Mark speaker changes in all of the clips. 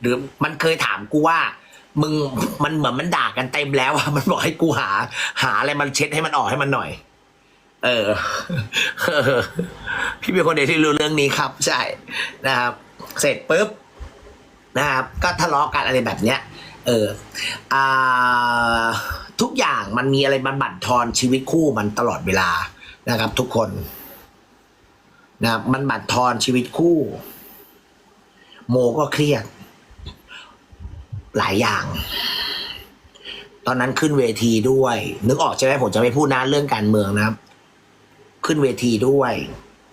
Speaker 1: หรือมันเคยถามกูว่า มึงมันเหมือนมันด่ากันเต็มแล้วอะมันบอกให้กูหา หาอะไรมันเช็ดให้มันออกให้มันหน่อย เออพี่เป็นคนเดียวที่รู้เรื่องนี้ครับ ใช่นะครับ เสร็จปุ๊บนะครับ ก็ทะเลาะกันอะไรแบบเนี้ย เอออ่าทุกอย่างมันมีอะไรมันบั่นทอนชีวิตคู่มันตลอดเวลานะครับ ทุกคนนะครับมันบั่นทอนชีวิตคู่ โมก็เครียด หลายอย่าง ตอนนั้นขึ้นเวทีด้วย นึกออกใช่ไหมผมจะไม่พูดนะเรื่องการเมืองนะครับ ขึ้นเวทีด้วย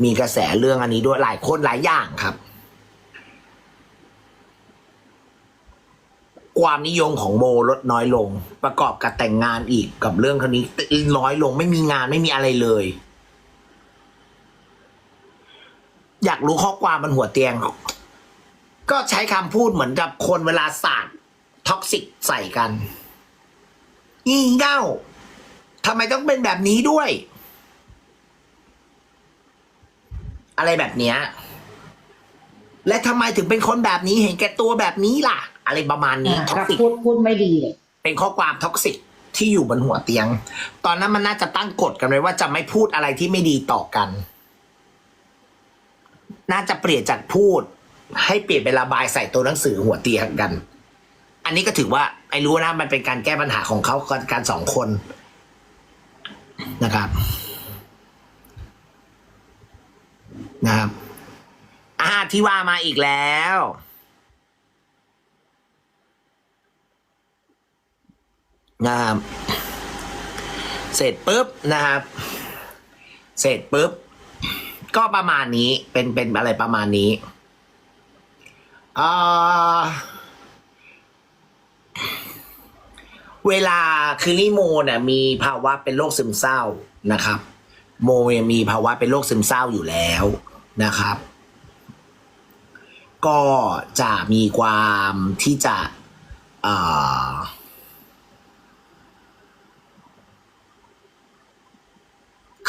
Speaker 1: มีกระแสเรื่องอันนี้ด้วยหลายคนหลายอย่างครับ ความนิยมของโมลดน้อยลง ประกอบกับแต่งงานอีกกับเรื่องคนนี้น้อยลงไม่มีงานไม่มีอะไรเลยอยากรู้ข้อความมันหัวเตียง ก็ใช้คำพูดเหมือนกับคนเวลาสาด ท็อกซิกใส่กันงี่เง่าทำไมต้องเป็นแบบนี้ด้วย อะไรแบบเนี้ย และทำไมถึงเป็นคนแบบนี้เห็นแก่ตัวแบบนี้ล่ะ อะไรประมาณนี้
Speaker 2: อ่า
Speaker 1: ท็อก
Speaker 2: ถ้า
Speaker 1: ซิก
Speaker 2: พูดพูดไม่ดีเลย
Speaker 1: เป็นข้อความท็อกซิกที่อยู่บนหัวเตียง ตอนนั้นมันน่าจะตั้งกฎกันไว้ว่าจะไม่พูดอะไรที่ไม่ดีต่อกัน น่าจะเปลี่ยนจากพูด ให้เปลี่ยนเป็นระบายใส่ตัวหนังสือหัวเตียงกัน อันนี้ก็ถือว่าไอ้รู้นะมันเป็นการแก้ปัญหาของเขาการสองคนนะครับ นะครับอ่าที่ว่ามาอีกแล้ว นะครับ เสร็จปุ๊บนะครับ เสร็จปุ๊บ ก็ประมาณนี้เป็นเป็นอะไรประมาณนี้อ่อ เวลาคือนี่โมเนี่ยมีภาวะเป็นโรคซึมเศร้านะครับ โมมีภาวะเป็นโรคซึมเศร้าอยู่แล้วนะครับ ก็จะมีความที่จะ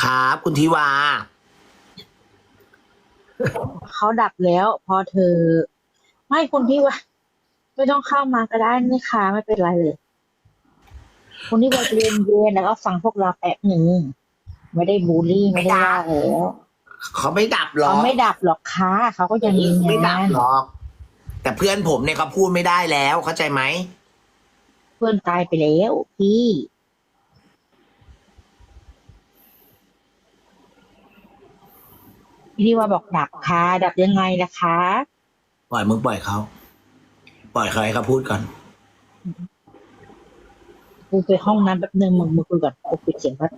Speaker 1: ครับคุณทิวา
Speaker 2: เขาดับแล้ว พอเธอ ไม่คุณพี่วาไม่ต้องเข้ามาก็ได้นี่ค่ะ ไม่เป็นไรเลย คุณที่ว่าเย็นเย็นๆแล้วก็ฟังพวกเราแป๊บหนึ่งไม่ได้บูลลี่ไม่ได้ว่าแล้ว
Speaker 1: เขาไม่ดับหรอ
Speaker 2: เขา
Speaker 1: ก
Speaker 2: ไม่ดับหรอกค่ะเขาก็ยังมี
Speaker 1: ไม่ดั
Speaker 2: งา
Speaker 1: บ
Speaker 2: น
Speaker 1: หรอก แต่เพื่อนผมเนี่ยเขาพูดไม่ได้แล้วเข้าใจไหม
Speaker 2: เพื่อนตายไปแล้วพี่พี่ที่ว่าบอกดับค่ะดับยังไงล่ะคะ
Speaker 1: ปล่อยมึงปล่อยเขา ปล่อยเขาให้เขาพูดก่อน
Speaker 2: กูไปห้องน้ำแป๊บนึงมึงมึงคุยก่อนกูปิดเสียงแป๊บ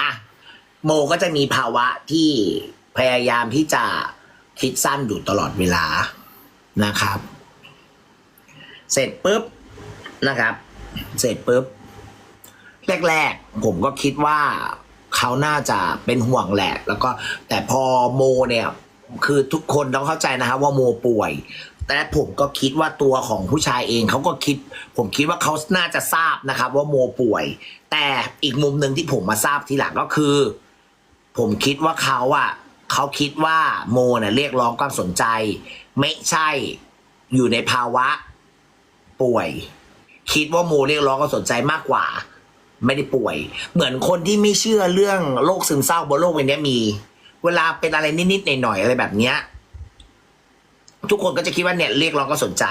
Speaker 1: อะโมก็จะมีภาวะที่พยายามที่จะคิดสั้นอยู่ตลอดเวลานะครับ เสร็จปุ๊บนะครับ เสร็จปุ๊บ แรก ๆ ผมก็คิดว่า เขาน่าจะเป็นห่วงแหละ แล้วก็แต่พอโมเนี่ยคือทุกคนต้องเข้าใจนะครับว่าโมป่วย แต่ผมก็คิดว่าตัวของผู้ชายเองเขาก็คิด ผมคิดว่าเขาน่าจะทราบนะครับ ว่าโมป่วย แต่อีกมุมหนึ่งที่ผมมาทราบทีหลังก็คือ ผมคิดว่าเขาอะเขาคิดว่าโมเนี่ยเรียกร้องความสนใจ ไม่ใช่อยู่ในภาวะป่วย คิดว่าโมเรียกร้องความสนใจมากกว่า ไม่ได้ป่วย เหมือนคนที่ไม่เชื่อเรื่องโรคซึมเศร้าบนโลกใบนี้มี เวลาเป็นอะไรนิดๆหน่อยๆอะไรแบบเนี้ยทุกคนก็จะคิดว่าเนี่ยเรียกร้องก็สนใจ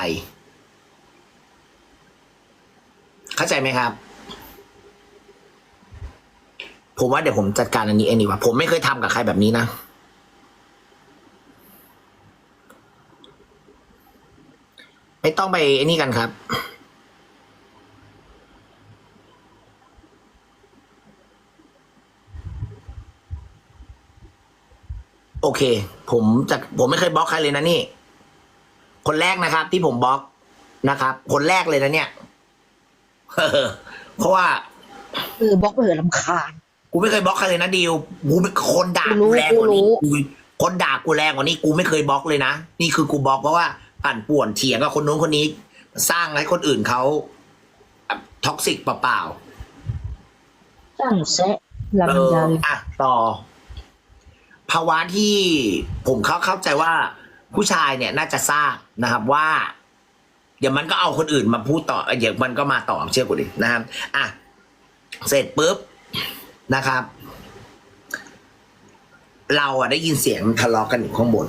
Speaker 1: เข้าใจไหมครับ ผมว่าเดี๋ยวผมจัดการอันนี้เองดีกว่าผมไม่เคยทำกับใครแบบนี้นะไม่ต้องไปไอ้นี่กันครับ โอเค ผมจะผมไม่เคยบล็อกใครเลยนะนี่ คนแรกนะครับ ที่ผมบล็อกนะครับ คนแรกเลยนะเนี่ยเพราะว่า
Speaker 2: เออบล็อกไปเถอะลำคาญ
Speaker 1: กูไม่เคยบล็อกใครเลยนะดิวกูเป็นคนด่า
Speaker 2: กูรู้
Speaker 1: กูแรงกว่านี้
Speaker 2: กูรู้
Speaker 1: กูคนด่ากูแรงกว่านี้กูไม่เคยบล็อกเลยนะนี่คือกูบล็อกเพราะว่าปั่นป่วนเถียงกับคนนู้นคนนี้ สร้างให้คนอื่นเขาท็อกซิกเปล่า
Speaker 2: ตั้งแซะ
Speaker 1: เอ
Speaker 2: ลำ
Speaker 1: อ
Speaker 2: ไย
Speaker 1: อะต่อ ภาวะที่ผมเข้าเข้าใจว่าผู้ชายเนี่ยน่าจะทราบนะครับว่า เดี๋ยวมันก็เอาคนอื่นมาพูดต่อเดี๋ยวมันก็มาต่อเชื่อกูดินะครับอะเสร็จปุ๊บนะครับ เราอะได้ยินเสียงทะเลาะกันอยู่ข้างบน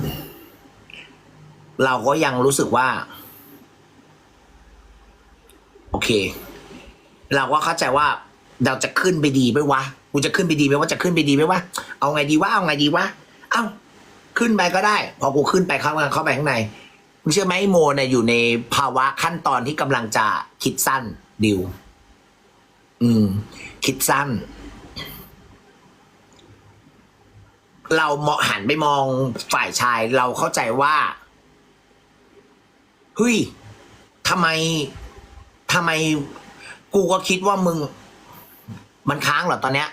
Speaker 1: เราก็ยังรู้สึกว่า โอเค เราก็เข้าใจว่าเราจะขึ้นไปดีไหมวะ กูจะขึ้นไปดีไหมว่าจะขึ้นไปดีไหมวะเอาไงดีวะเอาไงดีวะเอ้าขึ้นไปก็ได้ พอกูขึ้นไปเข้ามาเข้าไปข้างในมึงเชื่อไหมโมเนี่ยอยู่ในภาวะขั้นตอนที่กำลังจะคิดสั้นดิว อืม คิดสั้น เราเหมาะหันไปมองฝ่ายชายเราเข้าใจว่าเฮ้ยทำไมทำไม กูก็คิดว่ามึง มันค้างเหรอตอนเนี้ย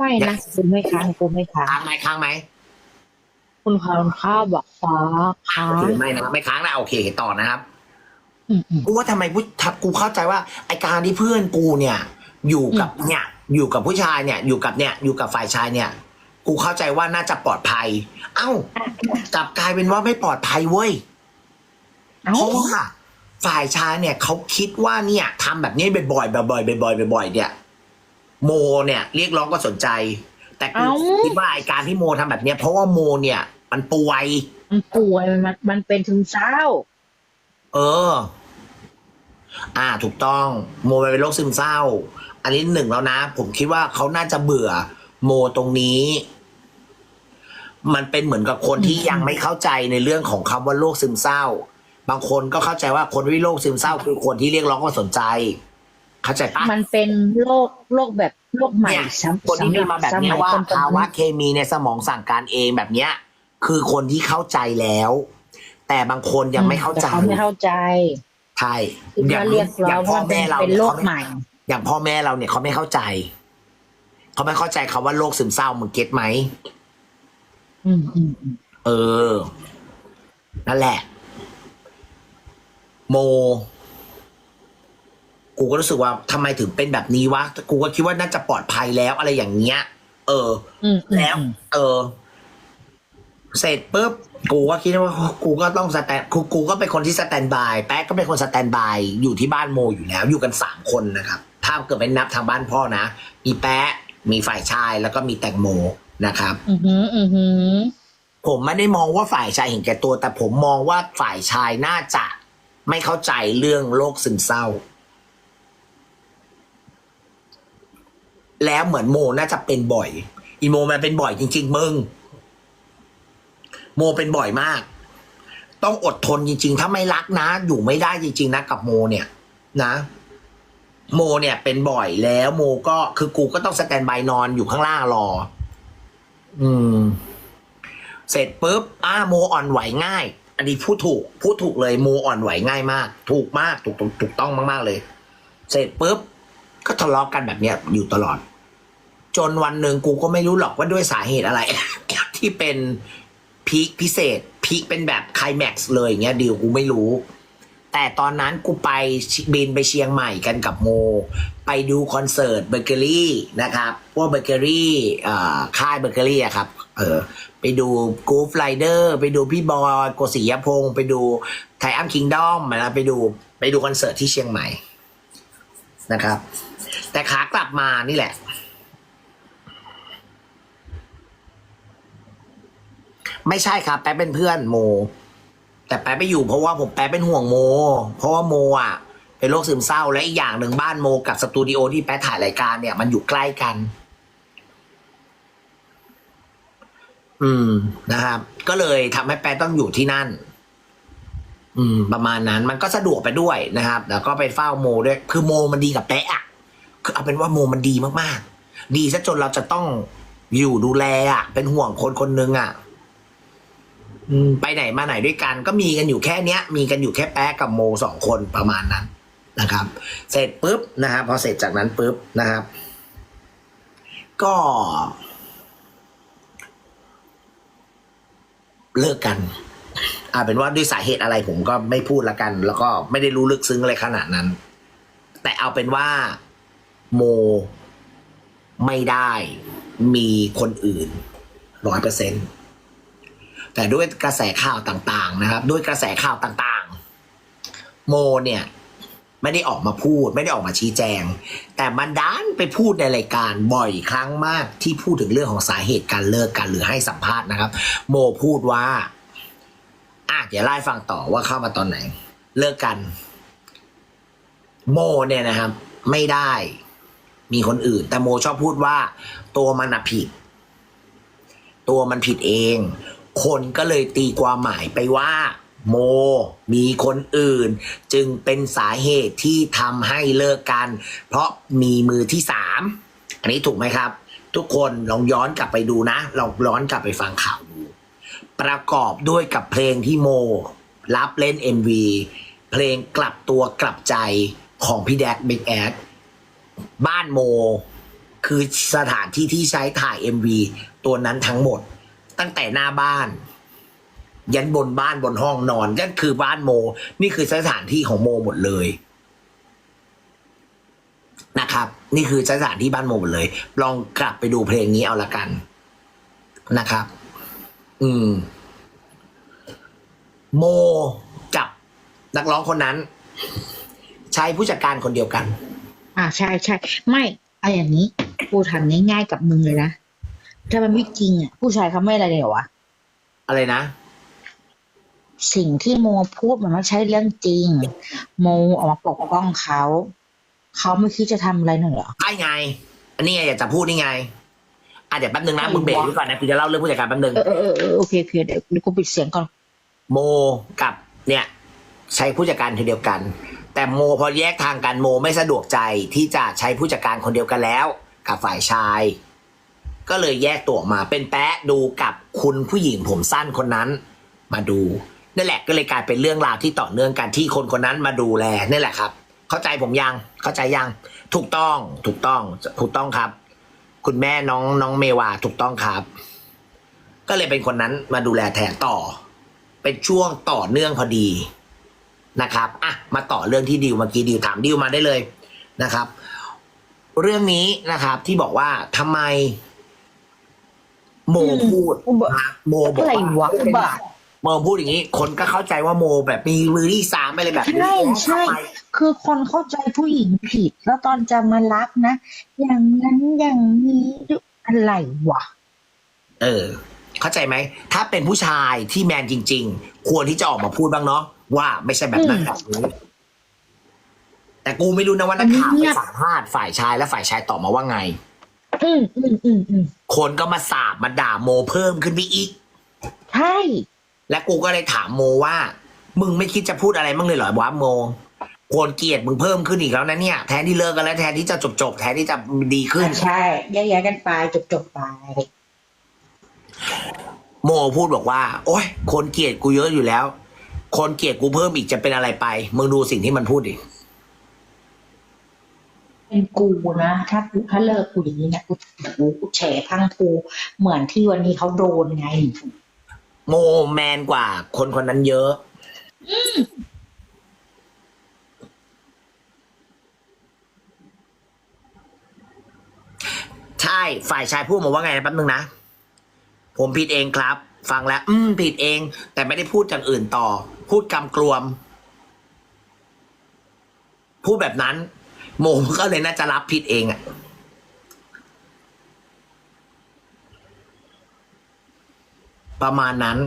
Speaker 2: ไม่นะคุณไม่ค้างคุณไม่ค้าง
Speaker 1: ค้างไหมค้างไหม
Speaker 2: คุณพรข้าวบอกฟ้าค้า
Speaker 1: โองเคไม่นะครับไม่ค้างนะโอเคต่อนะครับ
Speaker 2: อืมอืม
Speaker 1: กูว่าทำไมผู้ทับกูเข้าใจว่าไอการที่เพื่อนกูเนี่ย อยู่กับเนี่ยอยู่กับผู้ชายเนี่ย อยู่กับเนี่ยอยู่กับฝ่ายชายเนี่ย กูเข้าใจว่าน่าจะปลอดภัย เอ้ากลับกลายเป็นว่าไม่ปลอดภัยเว้ย
Speaker 2: เอ้า
Speaker 1: เพราะว่าฝ่ายชายเนี่ยเขาคิดว่าเนี่ยทำแบบนี้บ่อยๆบ่อยๆบ่อยๆบ่อยๆเนี่ย โมเนี่ยเรียกร้องก็สนใจ แต่กู
Speaker 2: เอ้า
Speaker 1: คิดว่าไอการที่โมทำแบบเนี้ยเพราะว่าโมเนี่ย มันป่วย
Speaker 2: มันป่วยมันมันเป็นถึงเศร้า
Speaker 1: เออ อ่า ถูกต้อง โมเป็นโรคซึมเศร้า อันนี้หนึ่งแล้วนะ ผมคิดว่าเขาน่าจะเบื่อ โมตรงนี้ มันเป็นเหมือนกับคนที่
Speaker 2: อืม
Speaker 1: ยังไม่เข้าใจในเรื่องของคำว่าโรคซึมเศร้า บางคนก็เข้าใจว่าคนที่โรคซึมเศร้าคือคนที่เรียกร้องความสนใจ เข้าใจปะ
Speaker 2: มันเป็นโรคโรคแบบโรคใหม่
Speaker 1: เนี่ย
Speaker 2: ซ้ำ
Speaker 1: คนที่มีมาแบบเนี้ยว่า
Speaker 2: สมัย
Speaker 1: ภาวะ
Speaker 2: ก่อน
Speaker 1: เคมีในสมองสั่งการเองแบบเนี้ย คือคนที่เข้าใจแล้ว แต่บางคนยังไม่เข้าใจ
Speaker 2: แต่เขาไม่เข้าใจ
Speaker 1: ใช่
Speaker 2: คือว่าเรียก
Speaker 1: อ
Speaker 2: ร้
Speaker 1: ย่า
Speaker 2: องง
Speaker 1: พ่อ
Speaker 2: ว่าเป็
Speaker 1: แม่
Speaker 2: น
Speaker 1: เรา
Speaker 2: เป็นโรค
Speaker 1: เขา
Speaker 2: ให
Speaker 1: ไม่
Speaker 2: ม่
Speaker 1: อย่างพ่อแม่เราเนี่ยเขาไม่เข้าใจเขาไม่เข้าใจคำว่าโรคซึมเศร้ามึงเก็ตไหม
Speaker 2: อืมอืมอืม
Speaker 1: เออ นั่นแหละ โม กูก็รู้สึกว่าทำไมถึงเป็นแบบนี้วะกูก็คิดว่าน่าจะปลอดภัยแล้วอะไรอย่างเงี้ย เออ
Speaker 2: อืมอืม
Speaker 1: แล้ว
Speaker 2: อืม
Speaker 1: เออ เสร็จปุ๊บกูก็คิดว่ากูก็ต้องสแตนกูกูก็เป็นคนที่สแตนบาย แป๊ะก็เป็นคนสแตนบายอยู่ที่บ้านโมอยู่แล้ว อยู่กันสามคนนะครับ ถ้าเกิดไม่นับทางบ้านพ่อนะมีแป๊ะมีฝ่ายชายแล้วก็มีแตงโมนะครับ
Speaker 2: อือหือ อือหือ
Speaker 1: ผมไม่ได้มองว่าฝ่ายชายเห็นแก่ตัว แต่ผมมองว่าฝ่ายชายน่าจะไม่เข้าใจเรื่องโรคซึมเศร้า แล้วเหมือนโมน่าจะเป็นบ่อย อีโมมันเป็นบ่อยจริง ๆ มึง โมเป็นบ่อยมาก ต้องอดทนจริง ๆ ถ้าไม่รักนะ อยู่ไม่ได้จริง ๆ นะกับโมเนี่ย นะ โมเนี่ยเป็นบ่อยแล้ว โมก็คือกูก็ต้องสแตนบายนอนอยู่ข้างล่างรอ อืม เสร็จปุ๊บอ้าโมอ่อนไหวง่าย อันนี้พูดถูกพูดถูกเลยโมอ่อนไหวง่ายมาก ถูกมากถูกถูกถูกต้องมากๆเลย เสร็จปุ๊บก็ทะเลาะกันแบบเนี้ยอยู่ตลอด จนวันหนึ่งกูก็ไม่รู้หรอกว่าด้วยสาเหตุอะไร ที่เป็นพีคพิเศษพีคเป็นแบบไคลแม็กซ์เลยอย่างเงี้ยดิวกูไม่รู้ แต่ตอนนั้นกูไปบินไปเชียงใหม่กันกับโม ไปดูคอนเสิร์ตเบเกอรี่นะครับพวกเบเกอรี่อ่าค่ายเบเกอรี่อะครับเออไปดูกูฟไ i เดอร์ไปดูพี่บอยโกศิยพงศ์ไปดูไทอัมคิงดอมนะไปดูไปดูคอนเสิร์ตที่เชียงใหม่นะครับ แต่ขากลับมานี่แหละ ไม่ใช่ครับ แป๊บเป็นเพื่อนโม แต่แป๊บไปอยู่เพราะว่าผมแป๊บเป็นห่วงโม เพราะว่าโมอะเป็นโรคซึมเศร้าและอีกอย่างหนึ่งบ้านโมกับสตูดิโอที่แป๊บถ่ายรายการเนี่ยมันอยู่ใกล้กัน อืมนะครับ ก็เลยทำให้แป๊บต้องอยู่ที่นั่น อืม ประมาณนั้นมันก็สะดวกไปด้วยนะครับ แล้วก็ไปเฝ้าโมด้วย คือโมมันดีกับแป๊ะอะคือเอาเป็นว่าโมมันดีมากๆ ดีซะจนเราจะต้องอยู่ดูแลอะเป็นห่วงคนคนหนึงอะ ไปไหนมาไหนด้วยกัน ก็มีกันอยู่แค่เนี้ย มีกันอยู่แค่แป๊ะกับโมสองคนประมาณนั้นนะครับ เสร็จปุ๊บนะครับพอเสร็จจากนั้นปุ๊บนะครับ ก็ เลิกกันอาเป็นว่าด้วยสาเหตุอะไรผมก็ไม่พูดละกัน แล้วก็ไม่ได้รู้ลึกซึ้งอะไรขนาดนั้น แต่เอาเป็นว่าโมไม่ได้มีคนอื่นร้อยเปอร์เซ็นต์ แต่ด้วยกระแสข่าวต่างๆนะครับ ด้วยกระแสข่าวต่างๆ โมเนี่ยไม่ได้ออกมาพูด ไม่ได้ออกมาชี้แจง แต่มันดันไปพูดในรายการบ่อยครั้งมากที่พูดถึงเรื่องของสาเหตุการเลิกกันหรือให้สัมภาษณ์นะครับ โมพูดว่าอะเดี๋ยวไล่ฟังต่อว่าเข้ามาตอนไหน เลิกกัน โมเนี่ยนะครับ ไม่ได้มีคนอื่น แต่โมชอบพูดว่า ตัวมันผิด ตัวมันผิดเอง คนก็เลยตีความหมายไปว่า โม มีคนอื่น จึงเป็นสาเหตุที่ทำให้เลิกกัน เพราะมีมือที่สามอันนี้ถูกไหมครับ ทุกคนลองย้อนกลับไปดูนะลองย้อนกลับไปฟังข่าวดู ประกอบด้วยกับเพลงที่โม รับเล่น MV เพลงกลับตัวกลับใจของพี่แดกบิ๊กแอดบ้านโม คือสถานที่ที่ใช้ถ่าย MV ตัวนั้นทั้งหมด ตั้งแต่หน้าบ้าน ยันบนบ้านบนห้องนอนนั่นคือบ้านโม นี่คือสถานที่ของโมหมดเลยนะครับ นี่คือสถานที่บ้านโมหมดเลย ลองกลับไปดูเพลงนี้เอาละกันนะครับ อืม โมกับนักร้องคนนั้น ใช้ผู้จัดการคนเดียวกัน
Speaker 2: อ่าใช่ใช่ไม่เอาอย่างนี้ กูทำง่ายๆกับมึงเลยนะ ถ้ามันไม่จริงอะผู้ชายเขาไม่อะไรเลยเหรอวะ
Speaker 1: อะไรนะ
Speaker 2: สิ่งที่โมพูดมันไม่ใช่เรื่องจริง โมออกมาปกป้องเขาเขาไม่คิดจะทำอะไรหน่อยเหรอ
Speaker 1: ไอ้ไง อันนี้ไงอยากจะพูดนี่ไงอะเดี๋ยวแป๊บนึงนะ
Speaker 2: อะไรวะ
Speaker 1: มึงเบรกไว้ก่อนนะกูจะเล่าเรื่องผู้จัดการแป๊บนึง
Speaker 2: เออเออเออโอเคโอเคเดี๋ยวเดี๋ยวกูปิดเสียงก่อน
Speaker 1: โมกับเนี่ย ใช้ผู้จัดการคนเดียวกัน แต่โมพอแยกทางกันโมไม่สะดวกใจที่จะใช้ผู้จัดการคนเดียวกันแล้ว กับฝ่ายชาย ก็เลยแยกตัวออกมาเป็นแปะดูกับคุณผู้หญิงผมสั้นคนนั้น มาดูนั่นแหละก็เลยกลายเป็นเรื่องราวที่ต่อเนื่องกันที่คนคนนั้นมาดูแลนี่แหละครับ เข้าใจผมยังเข้าใจยังถูกต้องถูกต้องถูกต้องครับ คุณแม่น้องน้องเมวาถูกต้องครับ ก็เลยเป็นคนนั้นมาดูแลแทนต่อ เป็นช่วงต่อเนื่องพอดีนะครับอะมาต่อเรื่องที่ดิวเมื่อกี้ดิวถามดิวมาได้เลยนะครับ เรื่องนี้นะครับที่บอกว่าทำไม โมพูด
Speaker 2: อุบะ
Speaker 1: นะโมบอก
Speaker 2: อะไร
Speaker 1: ว่าวะ
Speaker 2: อุบาท
Speaker 1: โมพูดอย่างนี้ คนก็เข้าใจว่าโมแบบมีมือที่สามอะไรแบบนี้
Speaker 2: ใช่ใช่
Speaker 1: ทำไม
Speaker 2: คือคนเข้าใจผู้หญิงผิด แล้วตอนจะมารักนะ อย่างนั้นอย่างนี้อะไรวะ
Speaker 1: เออ เข้าใจไหม ถ้าเป็นผู้ชายที่แมนจริง ๆ ควรที่จะออกมาพูดบ้างเนาะว่าไม่ใช่แบบนั้น
Speaker 2: อืม
Speaker 1: แบบนี้แต่กูไม่รู้นะว่านักข่าว
Speaker 2: อันนี้
Speaker 1: ไป
Speaker 2: เงียบ
Speaker 1: สัมภาษณ์ฝ่ายชายและฝ่ายชายตอบมาว่าไง
Speaker 2: อืมอืมอืมอืม
Speaker 1: คนก็มาสาบมาด่าโมเพิ่มขึ้นไปอีก
Speaker 2: ใช่
Speaker 1: และกูก็เลยถามโมว่า มึงไม่คิดจะพูดอะไรบ้างเลยเหรอวะโมคนเกลียดมึงเพิ่มขึ้นอีกแล้วนะเนี่ย แทนที่เลิกกันแล้วแทนที่จะจบจบๆแทนที่จะดีขึ้น
Speaker 2: ใช่แยกย้ายกันไปจบจบๆไป
Speaker 1: โมพูดบอกว่า โอ๊ย คนเกลียดกูเยอะอยู่แล้ว คนเกลียดกูเพิ่มอีกจะเป็นอะไรไป มึงดูสิ่งที่มันพูดดิ
Speaker 2: เป็นกูนะถ้ากูถ้าเลิกกูอย่างนี้นะกูกูกูแฉพังกูเหมือนที่วันนี้เขาโดนไง
Speaker 1: โมแมนกว่า คนคนนั้นเยอะ ใช่ ฝ่ายชายพูดมาว่าไงนะแป๊บนึงนะ ผมผิดเองครับ ฟังแล้ว อืม ผิดเอง แต่ไม่ได้พูดอย่างอื่นต่อ พูดกำกลวม พูดแบบนั้น โมก็เลยน่าจะรับผิดเองอะประมาณนั้น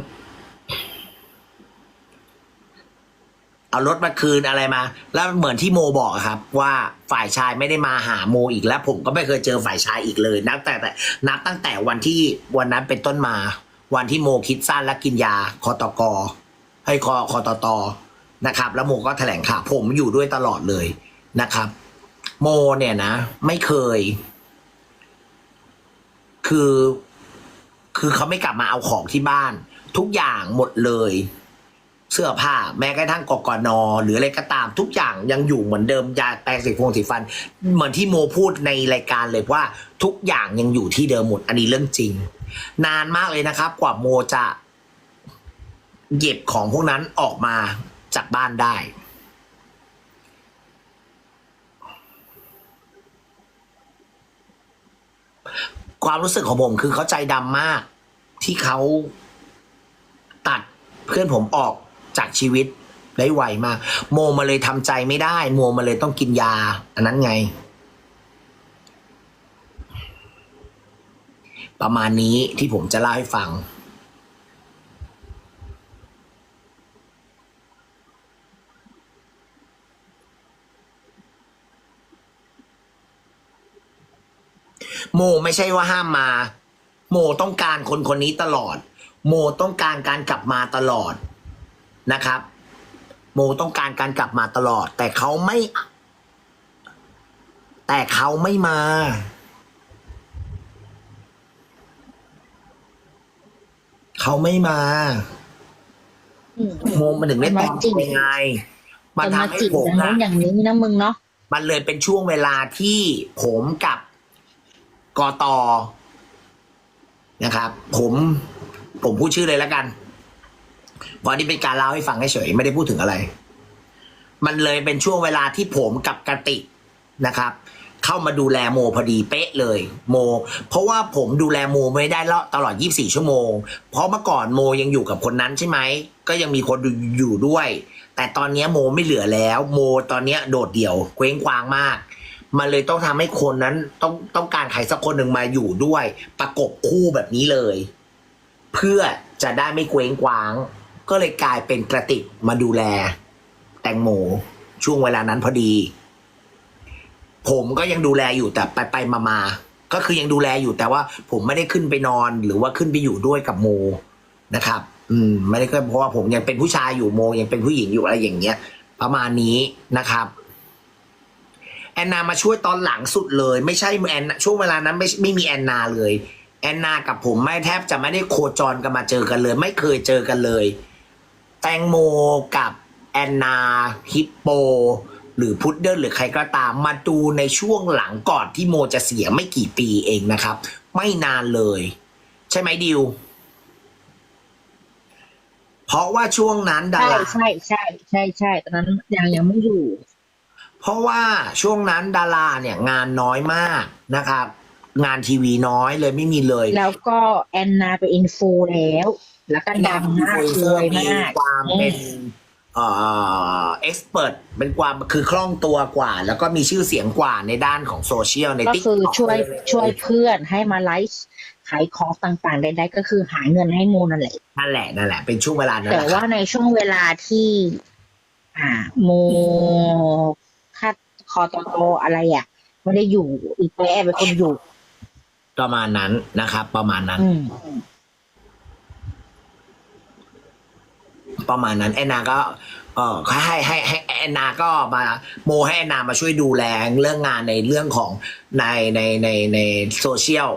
Speaker 1: เอารถมาคืนอะไรมา แล้วเหมือนที่โมบอกครับ ว่าฝ่ายชายไม่ได้มาหาโมอีกแล้ว ผมก็ไม่เคยเจอฝ่ายชายอีกเลย นับแต่แต่นับตั้งแต่วันที่วันนั้นเป็นต้นมา วันที่โมคิดสั้นและกินยาคอตกให้คอคอตตนะครับ แล้วโมก็แถลงข่าวผมอยู่ด้วยตลอดเลยนะครับ โมเนี่ยนะ ไม่เคย คือ คือเขาไม่กลับมาเอาของที่บ้าน ทุกอย่างหมดเลย เสื้อผ้า แม้กระทั่งกกนหรืออะไรก็ตาม ทุกอย่างยังอยู่เหมือนเดิมยาแปรงสีฟงสีฟัน เหมือนที่โมพูดในรายการเลยว่า ทุกอย่างยังอยู่ที่เดิมหมดอันนี้เรื่องจริง นานมากเลยนะครับ กว่าโมจะเก็บของพวกนั้นออกมาจากบ้านได้ ความรู้สึกของผมคือเขาใจดำมาก ที่เขาตัดเพื่อนผมออกจากชีวิตได้ไวมาก โมมาเลยทำใจไม่ได้ โมมาเลยต้องกินยา อันนั้นไง ประมาณนี้ที่ผมจะเล่าให้ฟัง โมไม่ใช่ว่าห้ามมา โมต้องการคนคนนี้ตลอด โมต้องการการกลับมาตลอดนะครับ โมต้องการการกลับมาตลอด แต่เขาไม่ แต่เขาไม่มา เขาไม่มา
Speaker 2: อืม
Speaker 1: โมมันถึงได้ตอบ
Speaker 2: จริง
Speaker 1: ยังไงมัน
Speaker 2: แต่มา
Speaker 1: ทำให้
Speaker 2: จิก
Speaker 1: ผม
Speaker 2: อย่างนู้
Speaker 1: อะ
Speaker 2: นอย่างนี้นะมึงเนาะ
Speaker 1: มันเลยเป็นช่วงเวลาที่ผมกับ กอตอนะครับ ผมผมพูดชื่อเลยแล้วกันเพราะนี่เป็นการเล่าให้ฟังเฉยๆไม่ได้พูดถึงอะไร มันเลยเป็นช่วงเวลาที่ผมกับกติกนะครับ เข้ามาดูแลโมพอดีเป๊ะเลย โม เพราะว่าผมดูแลโมไม่ได้ลตลอด 24 ชั่วโมง เพราะเมื่อก่อนโมยังอยู่กับคนนั้นใช่ไหมก็ยังมีคนอยู่ด้วย แต่ตอนนี้โมไม่เหลือแล้ว โมตอนนี้โดดเดี่ยวเคว้งคว้างมาก มันเลยต้องทำให้คนนั้นต้องต้องการใครสักคนหนึ่งมาอยู่ด้วย ประกบคู่แบบนี้เลย เพื่อจะได้ไม่เคว้งคว้าง ก็เลยกลายเป็นกระติกมาดูแล แตงโมช่วงเวลานั้นพอดี ผมก็ยังดูแลอยู่แต่ไปไปมามาก็คือยังดูแลอยู่แต่ว่า ผมไม่ได้ขึ้นไปนอนหรือว่าขึ้นไปอยู่ด้วยกับโมนะครับ อืม ไม่ได้ก็เพราะว่าผมยังเป็นผู้ชายอยู่โมยังเป็นผู้หญิงอยู่อะไรอย่างเงี้ย ประมาณนี้นะครับ แอนนามาช่วยตอนหลังสุดเลย ไม่ใช่แอนช่วงเวลานั้นไม่ไม่มีแอนนาเลยแอนนากับผมไม่แทบจะไม่ได้โคจรกันมาเจอกันเลย ไม่เคยเจอกันเลย แตงโมกับแอนนาฮิปโป หรือพุดเดิ้ลหรือใครก็ตามมาดูในช่วงหลังก่อนที่โมจะเสียไม่กี่ปีเองนะครับ ไม่นานเลย ใช่ไหมดิว เพราะว่าช่วงนั้นดา
Speaker 2: ใช่
Speaker 1: รา
Speaker 2: ใช่ใช่ใช่ใช่ตอนนั้นยังยังไม่อยู่
Speaker 1: เพราะว่าช่วงนั้นดาราเนี่ยงานน้อยมากนะครับงานทีวีน้อยเลยไม่มีเลย
Speaker 2: แล้วก็แอนนาเป็นอินฟูแล้ว แล้วก็ดังมากรวย
Speaker 1: มี
Speaker 2: มาก
Speaker 1: ความเป็นเอ่อเอ็กซ์เพรสเป็นความคือคล่องตัวกว่า แล้วก็มีชื่อเสียงกว่าในด้านของโซเชียลใน
Speaker 2: ก็
Speaker 1: ติ๊ก
Speaker 2: คือช่วยช่วยเพื่อนให้มาไลฟ์ขายของต่างๆใดๆก็คือหาเงินให้โมนั่นแหละ
Speaker 1: นั่นแหละนั่นแหละเป็นช่วงเวลานั้น
Speaker 2: แต่
Speaker 1: แหละค
Speaker 2: ว่า
Speaker 1: รับ
Speaker 2: ในช่วงเวลาที่ อ่าโม คัดคอตโตอะไรอะไม่ได้อยู่อีแปะเป็นคนอยู่
Speaker 1: ประมาณนั้นนะครับ ประมาณนั้น
Speaker 2: อืม
Speaker 1: ประมาณนั้นแอนนาก็ เออให้ให้ให้ให้แอนนาก็มาโมให้แอนนามาช่วยดูแลเรื่องงานในเรื่องของในในในในโซเชียล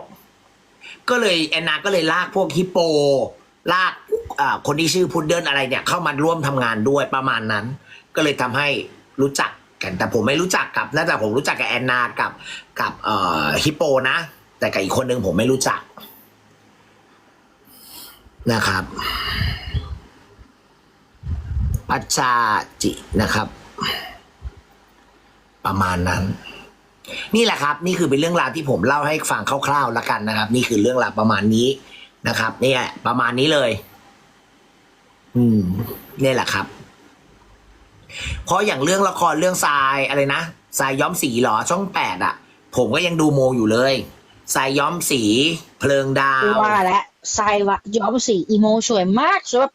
Speaker 1: ก็เลยแอนนาก็เลยลากพวกฮิปโป ลากอ่าคนที่ชื่อพุดเดิลอะไรเนี่ย เข้ามาร่วมทำงานด้วยประมาณนั้น ก็เลยทำให้รู้จัก กันแต่ผมไม่รู้จักกับน่าจะผมรู้จักกับแอนนากับกับเอ่อฮิปโปนะ แต่กับอีกคนหนึ่งผมไม่รู้จัก นะครับปัจจาจินะครับ ประมาณนั้น นี่แหละครับ นี่คือเป็นเรื่องราวที่ผมเล่าให้ฟังคร่าวๆแล้วกันนะครับ นี่คือเรื่องราวประมาณนี้นะครับเนี่ยประมาณนี้เลย อืมนี่แหละครับ เพราะอย่างเรื่องละครเรื่องทรายอะไรนะทรายย้อมสีเหรอช่องแปดอะ ผมก็ยังดูโมอยู่เลยทรายย้อมสีเพลิงดาว
Speaker 2: ว่าและทรายวะย้อมสีอีโมสวยมากสวยแบบ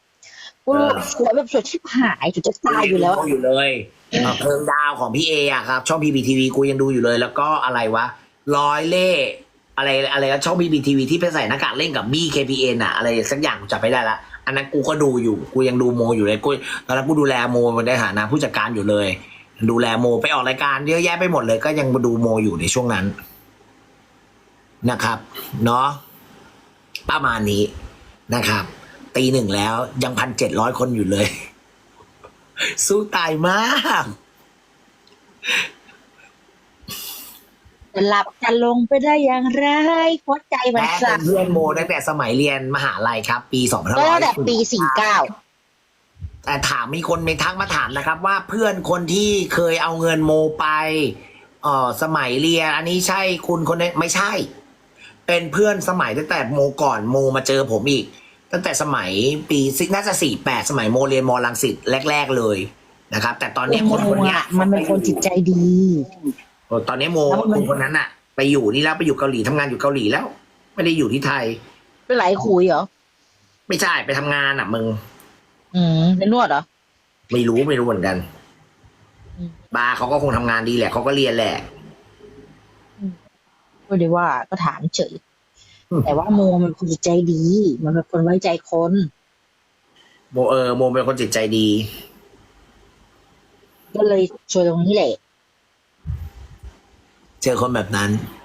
Speaker 2: กูรู้สวยแบบสวยชิบหายจุดจะตายอยู่แล้ว
Speaker 1: ดูอยู่เลยเอ่อเพลิงดาวของพี่เออะครับ ช่องพีบีทีวีกูยังดูอยู่เลย แล้วก็อะไรวะร้อยเล่อะไรอะไรนะช่องพีบีทีวีที่ไปใส่หน้ากากเล่นกับบี้เคพีเอ็นอะอะไรสักอย่างกูจับไม่ได้ละ อันนั้นกูก็ดูอยู่ กูยังดูโมอยู่เลยกูตอนนั้นกูดูแลโมในฐานะผู้จัดการอยู่เลย ดูแลโมไปออกรายการเยอะแยะไปหมดเลย ก็ยังมาดูโมอยู่ในช่วงนั้น นะครับ เนาะประมาณนี้นะครับ ตีหนึ่งแล้วยังพันเจ็ดร้อยคนอยู่เลย สู้ตายมาก
Speaker 2: จะหลับจะลงไปได้อย่างไรหัวใจมัน
Speaker 1: และ
Speaker 2: สั่
Speaker 1: เป็นนเพื่อนโมตั้งแต่สมัยเรียนมหาลัยครับ ปีสองพัน
Speaker 2: ก็ตั้งแต่ปีสี่เก้า
Speaker 1: แต่ถามมีคนในทักมาถามนะครับ ว่าเพื่อนคนที่เคยเอาเงินโมไปเออสมัยเรียน อันนี้ใช่คุณคนนี้ไม่ใช่ไปเป็นเพื่อนสมัยตั้งแต่โมก่อนโมมาเจอผมอีก ตั้งแต่สมัยปีซิน่าจะสี่แปดสมัยโมเรียนมอลังสิตแรก ๆเลยนะครับ แต่ตอนนี้
Speaker 2: โม
Speaker 1: คนคนเนี้ย
Speaker 2: อะมันเป็นคนจิตใจดี
Speaker 1: โอ้ ตอนนี้โม
Speaker 2: แล้วมัน
Speaker 1: คนคนนั้นอะไปอยู่นี่แล้วไปอยู่เกาหลีทำงานอยู่เกาหลีแล้ว ไม่ได้อยู่ที่ไทย
Speaker 2: เป็นไหลคุยเหรอ
Speaker 1: ไม่ใช่ไปทำงานอะมึง
Speaker 2: อืมเป็นนวดเหรอ
Speaker 1: ไม่รู้ไม่รู้เหมือนกัน
Speaker 2: อืม
Speaker 1: บาร์เขาก็คงทำงานดีแหละเขาก็เรียนแหละ
Speaker 2: ไม่ได้ว่าก็ถามเฉย
Speaker 1: อืม
Speaker 2: แต่ว่าโมมันเป็นคนจิตใจดี มันเป็นคนไว้ใจคน
Speaker 1: โมเออโมเป็นคนจิตใจดี
Speaker 2: ก็เลยช่วยตรงนี้แหละ
Speaker 1: เจอคนแบบนั้น
Speaker 2: อ